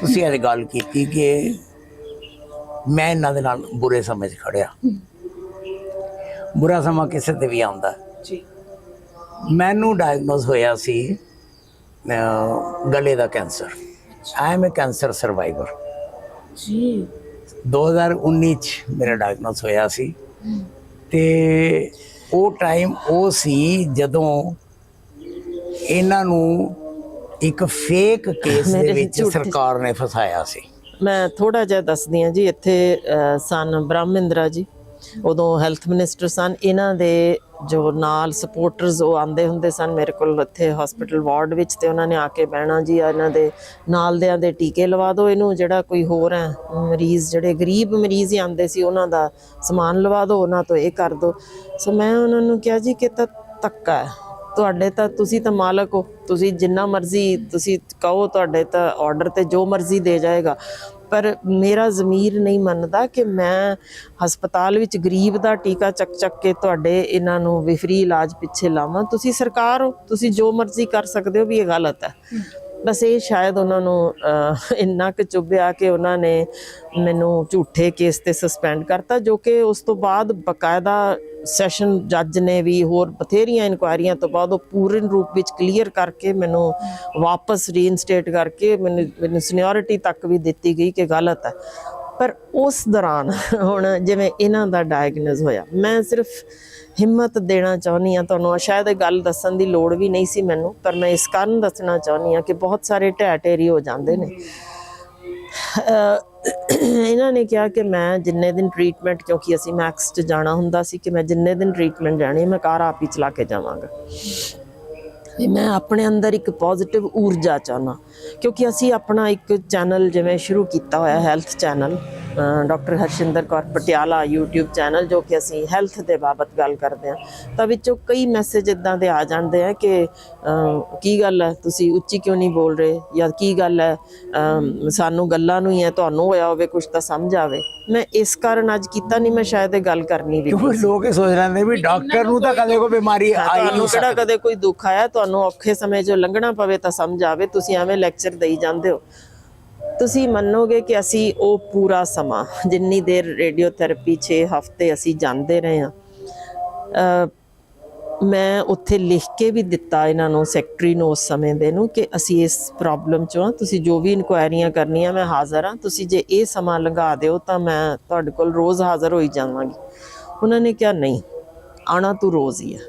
ਤੁਸੀਂ ਇਹ ਗੱਲ ਕੀਤੀ ਕਿ ਮੈਂ ਇਹਨਾਂ ਦੇ ਨਾਲ ਬੁਰੇ ਸਮੇਂ 'ਚ ਖੜਿਆ। ਬੁਰਾ ਸਮਾਂ ਕਿਸੇ ਤੇ ਵੀ ਆਉਂਦਾ। ਜੀ। ਮੈਨੂੰ ਡਾਇਗਨੋਸ ਹੋਇਆ ਸੀ ਗਲੇ ਦਾ cancer. I am a cancer survivor ji. 2019 ਚ ਮੇਰਾ ਡਾਇਗਨੋਸ ਹੋਇਆ ਸੀ। ਤੇ ਉਹ ਟਾਈਮ ਉਹ ਸੀ ਜਦੋਂ ਇਹਨਾਂ ਨੂੰ ਇੱਕ ਫੇਕ ਕੇਸ ਦੇ ਵਿੱਚ ਸਰਕਾਰ ਨੇ ਫਸਾਇਆ ਸੀ। ਮੈਂ ਥੋੜਾ ਜਿਹਾ ਦੱਸਦੀ ਹਾਂ ਜੀ ਇੱਥੇ ਸਨ ਬ੍ਰਹਮਿੰਦਰਾ ਜੀ ਉਦੋਂ ਹੈਲਥ ਮਿਨਿਸਟਰ ਸਨ। ਇਹਨਾਂ ਦੇ ਜੋ ਨਾਲ ਸਪੋਰਟਰਸ ਉਹ ਆਂਦੇ ਹੁੰਦੇ ਸਨ ਮੇਰੇ ਕੋਲ ਇੱਥੇ ਹਸਪੀਟਲ ਵਾਰਡ ਵਿੱਚ ਤੇ ਉਹਨਾਂ ਨੇ ਆ ਕੇ ਬਹਿਣਾ ਜੀ ਇਹਨਾਂ ਦੇ ਨਾਲ ਦਿਆਂ ਦੇ ਟੀਕੇ ਲਵਾ ਦਿਓ ਇਹਨੂੰ ਜਿਹੜਾ ਕੋਈ ਹੋਰ ਹੈ ਮਰੀਜ਼ ਜਿਹੜੇ ਗਰੀਬ ਮਰੀਜ਼ ਹੀ ਆਂਦੇ ਸੀ ਉਹਨਾਂ ਦਾ ਸਮਾਨ ਲਵਾ ਦਿਓ ਉਹਨਾਂ ਤੋਂ ਇਹ ਕਰ ਦਿਓ। ਸੋ ਮੈਂ ਉਹਨਾਂ ਨੂੰ ਕਿਹਾ ਜੀ ਕਿ ਤਾਂ ਧੱਕਾ ਹੈ। ਤੁਹਾਡੇ ਤਾਂ ਤੁਸੀਂ ਤਾਂ ਮਾਲਕ ਹੋ। ਤੁਸੀਂ ਜਿੰਨਾ ਮਰਜ਼ੀ ਤੁਸੀਂ ਕਹੋ ਤੁਹਾਡੇ ਤਾਂ ਆਰਡਰ ਤੇ ਜੋ ਮਰਜ਼ੀ ਦੇ ਜਾਏਗਾ। ਪਰ ਮੇਰਾ ਜ਼ਮੀਰ ਨਹੀਂ ਮੰਨਦਾ ਕਿ ਮੈਂ ਹਸਪਤਾਲ ਵਿੱਚ ਗਰੀਬ ਦਾ ਟੀਕਾ ਚੱਕ ਚੱਕ ਕੇ ਤੁਹਾਡੇ ਇਹਨਾਂ ਨੂੰ ਵੀ ਫ੍ਰੀ ਇਲਾਜ ਪਿੱਛੇ ਲਾਵਾਂ। ਤੁਸੀਂ ਸਰਕਾਰ ਹੋ, ਤੁਸੀਂ ਜੋ ਮਰਜ਼ੀ ਕਰ ਸਕਦੇ ਹੋ ਵੀ ਇਹ ਗਲਤ ਹੈ। ਬਸ ਇਹ ਸ਼ਾਇਦ ਉਹਨਾਂ ਨੂੰ ਇੰਨਾ ਕੁ ਚੁੱਭਿਆ ਕਿ ਉਹਨਾਂ ਨੇ ਮੈਨੂੰ ਝੂਠੇ ਕੇਸ ਤੇ ਸਸਪੈਂਡ ਕਰਤਾ, ਜੋ ਕਿ ਉਸ ਤੋਂ ਬਾਅਦ ਬਕਾਇਦਾ ਸੈਸ਼ਨ ਜੱਜ ਨੇ ਵੀ ਹੋਰ ਬਥੇਰੀਆਂ ਇਨਕੁਆਇਰੀਆਂ ਤੋਂ ਬਾਅਦ ਉਹ ਪੂਰਨ ਰੂਪ ਵਿੱਚ ਕਲੀਅਰ ਕਰਕੇ ਮੈਨੂੰ ਵਾਪਸ ਰੀਇਨਸਟੇਟ ਕਰਕੇ ਮੈਨੂੰ ਮੈਨੂੰ ਸੀਨੀਅਰਿਟੀ ਤੱਕ ਵੀ ਦਿੱਤੀ ਗਈ ਕਿ ਗਲਤ ਹੈ। ਪਰ ਉਸ ਦੌਰਾਨ ਹੁਣ ਜਿਵੇਂ ਇਹਨਾਂ ਦਾ ਡਾਇਗਨੋਸ ਹੋਇਆ, ਮੈਂ ਸਿਰਫ ਹਿੰਮਤ ਦੇਣਾ ਚਾਹੁੰਦੀ ਆ ਤੁਹਾਨੂੰ ਸ਼ਾਇਦ ਇਹ ਗੱਲ ਦੱਸਣ ਦੀ ਲੋੜ ਵੀ ਨਹੀਂ ਸੀ ਮੈਨੂੰ, ਪਰ ਮੈਂ ਇਸ ਕਾਰਨ ਦੱਸਣਾ ਚਾਹੁੰਦੀ ਆ ਕਿ ਬਹੁਤ ਸਾਰੇ ਢਹਿ ਢੇਰੀ ਹੋ ਜਾਂਦੇ ਨੇ। ਇਹਨਾਂ ਨੇ ਕਿਹਾ ਕਿ ਮੈਂ ਜਿੰਨੇ ਦਿਨ ਟ੍ਰੀਟਮੈਂਟ ਕਿਉਂਕਿ ਅਸੀਂ ਮੈਕਸ 'ਚ ਜਾਣਾ ਹੁੰਦਾ ਸੀ ਕਿ ਮੈਂ ਜਿੰਨੇ ਦਿਨ ਟ੍ਰੀਟਮੈਂਟ ਜਾਣੀ ਮੈਂ ਕਾਰ ਆਪ ਹੀ ਚਲਾ ਕੇ ਜਾਵਾਂਗਾ। ਵੀ ਮੈਂ ਆਪਣੇ ਅੰਦਰ ਇੱਕ ਪੋਜ਼ਿਟਿਵ ਊਰਜਾ ਚਾਹਨਾ ਕਿਉਂਕਿ ਅਸੀਂ ਆਪਣਾ ਇੱਕ ਚੈਨਲ ਜਿਵੇਂ ਸ਼ੁਰੂ ਕੀਤਾ ਹੋਇਆ health channel doctor Harshinder Kaur Patiala YouTube channel ਜੋ ਕਿ ਅਸੀਂ ਹੈਲਥ ਦੇ ਬਾਬਤ ਗੱਲ ਕਰਦੇ ਹਾਂ। ਤਾਂ ਵਿੱਚੋਂ ਕਈ ਮੈਸੇਜ ਇਦਾਂ ਦੇ ਆ ਜਾਂਦੇ ਆ ਕਿ ਕੀ ਗੱਲ ਹੈ? ਤੁਸੀਂ ਉੱਚੀ ਕਿਉਂ ਨਹੀਂ ਬੋਲ ਰਹੇ? ਜਾਂ ਕੀ ਗੱਲ ਹੈ? ਸਾਨੂੰ ਗੱਲਾਂ ਨੂੰ ਹੀ ਹੈ ਤੁਹਾਨੂੰ ਹੋਇਆ ਹੋਵੇ ਕੁਝ ਤਾਂ ਸਮਝ ਆਵੇ। ਮੈਂ ਇਸ ਕਾਰਨ ਅੱਜ ਕੀਤਾ ਨਹੀਂ ਮੈਂ ਸ਼ਾਇਦ ਇਹ ਗੱਲ ਕਰਨੀ ਵੀ ਕਿਉਂਕਿ ਲੋਕ ਇਹ ਸੋਚ ਲੈਂਦੇ ਵੀ ਡਾਕਟਰ ਨੂੰ ਤਾਂ ਕਦੇ ਕੋਈ ਬਿਮਾਰੀ ਆਈ ਤੁਹਾਨੂੰ ਨਹੀਂ ਕਿਹੜਾ ਸਕਦੀ। ਕਦੇ ਕੋਈ ਦੁੱਖ ਆਇਆ? ਤੁਹਾਨੂੰ ਔਖੇ ਸਮੇਂ 'ਚ ਲੰਘਣਾ ਪਵੇ ਤਾਂ ਸਮਝ ਆਵੇ ਤੁਸੀਂ ਐਵੇਂ ਲੈਕਚਰ ਦੇਈ ਜਾਂਦੇ ਹੋ। ਤੁਸੀਂ ਮੰਨੋਗੇ ਕਿ ਅਸੀਂ ਉਹ ਪੂਰਾ ਸਮਾਂ, ਜਿੰਨੀ ਦੇਰ ਰੇਡੀਓਥੈਰੇਪੀ 6 ਹਫ਼ਤੇ ਅਸੀਂ ਜਾਂਦੇ ਰਹੇ ਹਾਂ ਮੈਂ ਉੱਥੇ ਲਿਖ ਕੇ ਵੀ ਦਿੱਤਾ ਇਹਨਾਂ ਨੂੰ, ਸੈਕਟਰੀ ਨੂੰ ਉਸ ਸਮੇਂ ਦੇ ਨੂੰ ਕਿ ਅਸੀਂ ਇਸ ਪ੍ਰੋਬਲਮ ਚੋਂ ਹਾਂ, ਤੁਸੀਂ ਜੋ ਵੀ ਇਨਕੁਆਇਰੀਆਂ ਕਰਨੀਆਂ, ਮੈਂ ਹਾਜ਼ਰ ਹਾਂ, ਤੁਸੀਂ ਜੇ ਇਹ ਸਮਾਂ ਲੰਘਾ ਦਿਓ ਤਾਂ ਮੈਂ ਤੁਹਾਡੇ ਕੋਲ ਰੋਜ਼ ਹਾਜ਼ਰ ਹੋਈ ਜਾਵਾਂਗੀ। ਉਹਨਾਂ ਨੇ ਕਿਹਾ, ਨਹੀਂ ਆਣਾ ਤੂੰ ਰੋਜ਼ ਹੀ ਹੈ।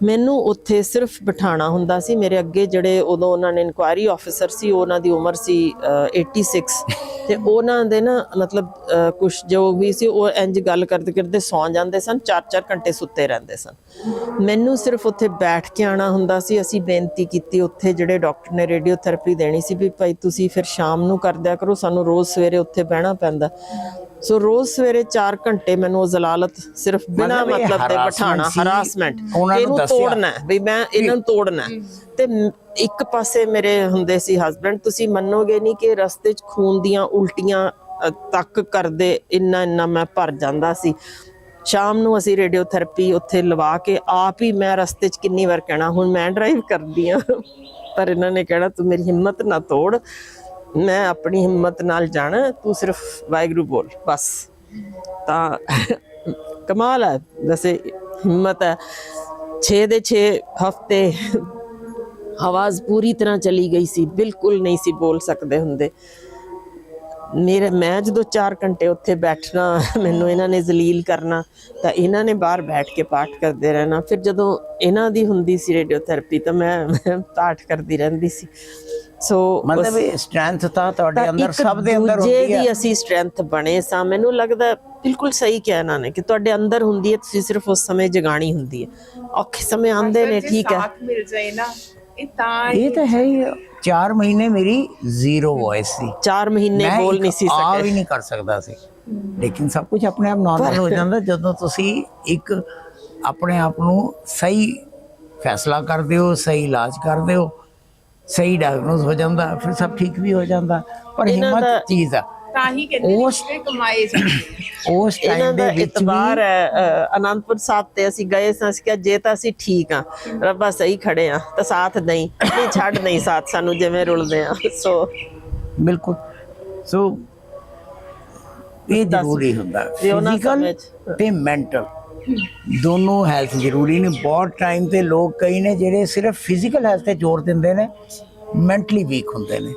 ਮੈਨੂੰ ਉੱਥੇ ਸਿਰਫ ਬਿਠਾਣਾ ਹੁੰਦਾ ਸੀ। ਮੇਰੇ ਅੱਗੇ ਜਿਹੜੇ ਉਦੋਂ ਉਹਨਾਂ ਨੇ ਇਨਕੁਆਇਰੀ ਆਫੀਸਰ ਸੀ ਉਹਨਾਂ ਦੀ ਉਮਰ ਸੀ ਅ, 86 ਤੇ ਉਹਨਾਂ ਦੇ ਨਾ ਮਤਲਬ ਕੁਝ ਜੋ ਵੀ ਸੀ ਉਹ ਇੰਜ ਗੱਲ ਕਰਦੇ ਕਰਦੇ ਸੌਂ ਜਾਂਦੇ ਸਨ 4-4 ਘੰਟੇ ਸੁੱਤੇ ਰਹਿੰਦੇ ਸਨ। ਮੈਨੂੰ ਸਿਰਫ ਉੱਥੇ ਬੈਠ ਕੇ ਆਣਾ ਹੁੰਦਾ ਸੀ। ਅਸੀਂ ਬੇਨਤੀ ਕੀਤੀ ਉੱਥੇ ਜਿਹੜੇ ਡਾਕਟਰ ਨੇ ਰੇਡੀਓਥੈਰੇਪੀ ਦੇਣੀ ਸੀ ਵੀ ਭਾਈ ਤੁਸੀਂ ਫਿਰ ਸ਼ਾਮ ਨੂੰ ਕਰ ਦਿਆ ਕਰੋ ਸਾਨੂੰ ਰੋਜ਼ ਸਵੇਰੇ ਉੱਥੇ ਬਹਿਣਾ ਪੈਂਦਾ। ਸੋ ਰੋਜ਼ ਸਵੇਰੇ 4 ਘੰਟੇ ਮੈਨੂੰ ਉਹ ਜ਼ਲਾਲਤ ਸਿਰਫ ਬਿਨਾਂ ਮਤਲਬ harassment ਬਿਠਾਣਾ ਹਰਾਸਮੈਂਟ ਇਹਨੂੰ। ਤੋੜਨਾ ਵੀ ਮੈਂ ਇਹਨਾਂ ਨੂੰ ਤੋੜਨਾ। ਤੇ ਇੱਕ ਪਾਸੇ ਮੇਰੇ ਹੁੰਦੇ ਸੀ ਹਸਬੰਡ ਤੁਸੀਂ ਮੰਨੋਗੇ ਨਹੀਂ ਕਿ ਰਸਤੇ 'ਚ ਖੂਨ ਦੀਆਂ ਉਲਟੀਆਂ ਤੱਕ ਕਰਦੇ ਇੰਨਾ ਇੰਨਾ ਮੈਂ ਭਰ ਜਾਂਦਾ ਸੀ। ਸ਼ਾਮ ਨੂੰ ਅਸੀਂ ਰੇਡੀਓਥੈਰੇਪੀ ਉੱਥੇ ਲਵਾ ਕੇ ਆਪ ਹੀ ਮੈਂ ਰਸਤੇ 'ਚ ਕਿੰਨੀ ਵਾਰ ਕਹਿਣਾ ਹੁਣ ਮੈਂ ਡਰਾਈਵ ਕਰਦੀ ਆ ਪਰ ਇਹਨਾਂ ਨੇ ਕਹਿਣਾ ਤੂੰ ਮੇਰੀ ਹਿੰਮਤ ਨਾ ਤੋੜ। ਮੈਂ ਆਪਣੀ ਹਿੰਮਤ ਨਾਲ ਜਾਣਾ, ਤੂੰ ਸਿਰਫ ਵਾਹਿਗੁਰੂ ਬੋਲ, ਬਸ। ਤਾਂ ਕਮਾਲ ਹੈ, ਵੈਸੇ ਹਿੰਮਤ ਹੈ। 6 ਦੇ 6 ਹਫ਼ਤੇ ਆਵਾਜ਼ ਪੂਰੀ ਤਰ੍ਹਾਂ ਚਲੀ ਗਈ ਸੀ, ਬਿਲਕੁਲ ਨਹੀਂ ਸੀ ਬੋਲ ਸਕਦੇ ਹੁੰਦੇ। ਮੇਰੇ, ਮੈਂ ਜਦੋਂ 4 ਘੰਟੇ ਉੱਥੇ ਬੈਠਣਾ, ਮੈਨੂੰ ਇਹਨਾਂ ਨੇ ਜ਼ਲੀਲ ਕਰਨਾ, ਤਾਂ ਇਹਨਾਂ ਨੇ ਬਾਹਰ ਬੈਠ ਕੇ ਪਾਠ ਕਰਦੇ ਰਹਿਣਾ। ਫਿਰ ਜਦੋਂ ਇਹਨਾਂ ਦੀ ਹੁੰਦੀ ਸੀ ਰੇਡੀਓਥੈਰੇਪੀ, ਤਾਂ ਮੈਂ ਮੈਂ ਪਾਠ ਕਰਦੀ ਰਹਿੰਦੀ ਸੀ। ਸੋ ਮਤਲਬ ਇਹ ਸਟਰੈਂਥ ਤਾਂ ਤੁਹਾਡੇ ਅੰਦਰ ਸਭ ਦੇ ਅੰਦਰ ਹੁੰਦੀ ਹੈ ਦੀ ਅਸੀਂ ਸਟਰੈਂਥ ਬਣੇ ਸਾਂ। ਮੈਨੂੰ ਲੱਗਦਾ ਬਿਲਕੁਲ ਸਹੀ ਕਿਹਾ ਇਹਨਾਂ ਨੇ ਕਿ ਤੁਹਾਡੇ ਅੰਦਰ ਹੁੰਦੀ ਹੈ ਤੁਸੀਂ ਸਿਰਫ ਉਸ ਸਮੇਂ ਜਗਾਣੀ ਹੁੰਦੀ ਹੈ। ਔਖੇ ਸਮੇਂ ਆਉਂਦੇ ਨੇ ਜੇ ਠੀਕ ਹੈ। ਸਾਥ ਮਿਲ ਜਾਏ ਨਾ ਇਹ ਤਾਂ ਇਹ ਤਾਂ ਹੈ ਹੀ 4 ਮਹੀਨੇ ਮੇਰੀ ਜ਼ੀਰੋ ਵੌਇਸ ਸੀ। 4 ਮਹੀਨੇ ਬੋਲ ਨਹੀਂ ਸੀ ਆ ਸਕੇ ਵੀ ਨਹੀਂ ਕਰ ਸਕਦਾ ਸੀ। ਲੇਕਿਨ ਸਭ ਕੁਝ ਆਪਣੇ ਆਪ ਨਾਰਮਲ ਹੋ ਜਾਂਦਾ ਜਦੋਂ ਤੁਸੀਂ ਇੱਕ ਆਪਣੇ ਆਪ ਨੂੰ ਸਹੀ ਫੈਸਲਾ ਕਰਦੇ ਹੋ ਸਹੀ ਇਲਾਜ ਕਰਦੇ ਹੋ ਸਹੀ ਡਾਇਗਨੋਸ ਹੋ ਜਾਂਦਾ ਫਿਰ ਸਭ ਠੀਕ ਵੀ ਹੋ ਜਾਂਦਾ ਪਰ ਇਹਨਾਂ ਹਿੰਮਤ ਦਾ- ਚੀਜ਼ ਆ। ਤਾਂ ਹੀ ਕਹਿੰਦੇ ਨੇ ਉਸ- ਕਿ ਕਮਾਏ ਜਾਂਦੇ ਉਸ ਇਹਨਾਂ ਟਾਈਮ ਦਾ ਦੇ ਵਿੱਚ ਇਤਬਾਰ ਵੀ ਹੈ ਅ, ਅਨੰਦਪੁਰ ਸਾਹਿਬ ਤੇ ਅਸੀਂ ਗਏ ਸਾਂ ਅਸੀਂ ਕਿਹਾ ਜੇ ਤਾਂ ਅਸੀਂ ਠੀਕ ਆ ਰੱਬਾ ਸਹੀ ਖੜੇ ਆ ਤਾਂ ਸਾਥ ਨਹੀਂ ਨਹੀਂ ਛੱਡ ਨਹੀਂ ਸਾਥ ਸਾਨੂੰ ਜਿਵੇਂ ਰੁਲਦੇ ਆ ਸੋ ਬਿਲਕੁਲ ਸੋ ਇਹ ਜ਼ਰੂਰੀ ਹੁੰਦਾ ਵੀ ਉਹਨਾਂ ਫਿਜ਼ੀਕਲ 'ਚ- ਤੇ ਮੈਂਟਲ ਦੋਨੋਂ ਹੈਲਥ ਜ਼ਰੂਰੀ ਨੇ। ਬਹੁਤ ਟਾਈਮ ਤੇ ਲੋਕ ਕਈ ਨੇ ਜਿਹੜੇ ਸਿਰਫ ਫਿਜ਼ੀਕਲ ਹੈਲਥ ਤੇ ਜ਼ੋਰ ਦਿੰਦੇ ਨੇ ਮੈਂਟਲੀ ਵੀਕ ਹੁੰਦੇ ਨੇ।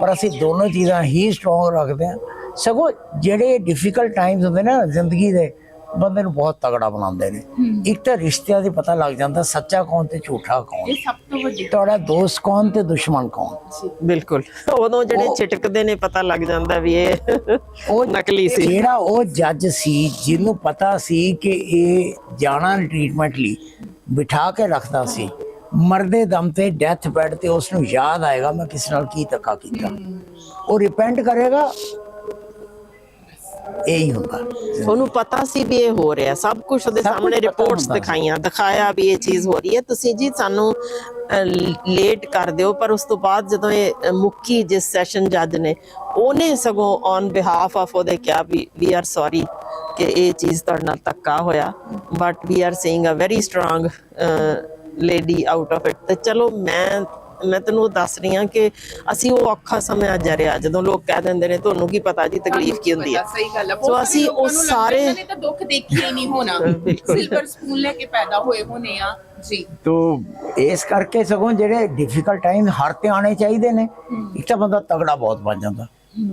ਪਰ ਅਸੀਂ ਦੋਨੋਂ ਚੀਜ਼ਾਂ ਹੀ ਸਟਰੋਂਗ ਰੱਖਦੇ ਹਾਂ। ਸਗੋਂ ਜਿਹੜੇ ਡਿਫਿਕਲਟ ਟਾਈਮਸ ਹੁੰਦੇ ਨੇ ਨਾ ਜ਼ਿੰਦਗੀ ਦੇ ਬੰਦੇ ਨੂੰ ਬਹੁਤ ਤਗੜਾ ਬਣਾਉਂਦੇ ਨੇ। ਇੱਕ ਤਾਂ ਰਿਸ਼ਤਿਆਂ ਦੀ ਪਤਾ ਲੱਗ ਜਾਂਦਾ ਸੱਚਾ ਕੌਣ ਤੇ ਝੂਠਾ ਕੌਣ। ਇਹ ਸਭ ਤੋਂ ਵੱਡੀ ਤੁਹਾਡਾ ਦੋਸਤ ਕੌਣ ਤੇ ਦੁਸ਼ਮਣ ਕੌਣ? ਬਿਲਕੁਲ। ਉਦੋਂ ਜਿਹੜੇ ਚਿਟਕਦੇ ਨੇ ਪਤਾ ਲੱਗ ਜਾਂਦਾ ਵੀ ਇਹ ਉਹ ਨਕਲੀ ਸੀ। ਜਿਹੜਾ ਉਹ ਜੱਜ ਸੀ ਜਿਹਨੂੰ ਪਤਾ ਸੀ ਕਿ ਇਹ ਜਾਣਾ ਟ੍ਰੀਟਮੈਂਟ ਲਈ ਬਿਠਾ ਕੇ ਰੱਖਦਾ ਸੀ। ਮਰਦੇ ਦਮ ਤੇ ਡੈਥ ਬੈੱਡ ਤੇ ਉਸ ਨੂੰ ਯਾਦ ਆਏਗਾ ਮੈਂ ਕਿਸ ਨਾਲ ਕੀ ਧੱਕਾ ਕੀਤਾ। ਉਹ ਰਿਪੈਂਟ ਕਰੇਗਾ ਇਹੀ ਹੁੰਦਾ। ਉਹਨੂੰ ਪਤਾ ਸੀ ਵੀ ਇਹ ਹੋ ਰਿਹਾ। ਸਭ ਕੁਝ ਉਹਦੇ ਸਾਹਮਣੇ ਰਿਪੋਰਟਸ। ਦਿਖਾਈਆਂ ਦਿਖਾਇਆ ਵੀ ਇਹ ਚੀਜ਼ ਹੋ ਰਹੀ ਹੈ। ਤੁਸੀਂ ਜੀ ਸਾਨੂੰ ਲੇਟ ਕਰ ਦਿਓ ਪਰ ਉਸ ਤੋਂ ਬਾਅਦ ਜਦੋਂ ਇਹ ਮੁੱਕੀ ਜਿਸ ਸੈਸ਼ਨ ਜੱਜ ਨੇ ਉਹਨੇ ਸਗੋਂ ਔਨ ਬਿਹਾਫ ਆਫ ਉਹਦੇ ਕਿਹਾ ਵੀ ਵੀ ਆਰ ਸੌਰੀ ਕਿ ਇਹ ਚੀਜ਼ ਤੁਹਾਡੇ ਨਾਲ ਧੱਕਾ ਹੋਇਆ। But we are saying a very strong lady out of it ਤੇ ਚਲੋ ਮੈਂ ਮੈਂ ਤੈਨੂੰ ਉਹ ਦੱਸ ਰਹੀ ਹਾਂ ਕਿ ਅਸੀਂ ਉਹ ਔਖਾ ਸਮਾਂ ਅੱਜ ਰਿਹਾ ਜਦੋਂ ਲੋਕ ਕਹਿ ਦਿੰਦੇ ਨੇ ਤੁਹਾਨੂੰ ਕੀ ਪਤਾ ਜੀ ਤਕਲੀਫ ਕੀ ਹੁੰਦੀ ਹੈ ਸਹੀ ਗੱਲ ਹੈ ਸੋ ਅਸੀਂ ਉਹ ਸਾਰੇ- ਇਹਨਾਂ ਨੇ ਤਾਂ ਦੁੱਖ ਦੇਖਿਆ ਹੀ ਨਹੀਂ ਹੋਣਾ। ਸਿਲਵਰ ਸਪੂਨ ਲੈ ਕੇ ਪੈਦਾ ਹੋਏ ਹੋਣੇ ਆ। ਜੀ। ਤੋ ਇਸ ਕਰਕੇ ਸਗੋਂ ਜਿਹੜੇ ਡਿਫਿਕਲਟ ਟਾਈਮ ਹਰ ਤੇ ਆਣੇ ਚਾਹੀਦੇ ਨੇ। ਇੱਕ ਤਾਂ ਬੰਦਾ ਤਗੜਾ ਬਹੁਤ ਬਣ ਜਾਂਦਾ।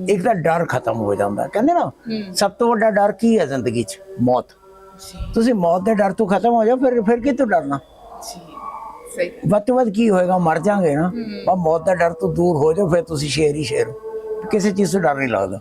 ਇੱਕ ਤਾਂ ਡਰ ਖਤਮ ਹੋ ਜਾਂਦਾ। ਕਹਿੰਦੇ ਨਾ ਸਭ ਤੋਂ ਵੱਡਾ ਡਰ ਕੀ ਹੈ ਜ਼ਿੰਦਗੀ 'ਚ? ਮੌਤ। ਤੁਸੀਂ ਮੌਤ ਦੇ ਡਰ ਤੋਂ ਖਤਮ ਹੋ ਜਾਓ ਫਿਰ ਫਿਰ ਕਿਤੋਂ ਡਰਨਾ? ਜੀ। ਸਹੀ। ਵੱਧ ਤੋਂ ਵੱਧ ਕੀ ਹੋਏਗਾ ਮਰ ਜਾਾਂਗੇ ਨਾ ਪਰ ਮੌਤ ਦਾ ਡਰ ਤੋਂ ਦੂਰ ਹੋ ਜਾਓ ਫਿਰ ਤੁਸੀਂ ਸ਼ੇਰ ਹੀ ਸ਼ੇਰ। ਕਿਸੇ ਚੀਜ਼ ਤੋਂ ਡਰ ਨਹੀਂ ਲੱਗਦਾ।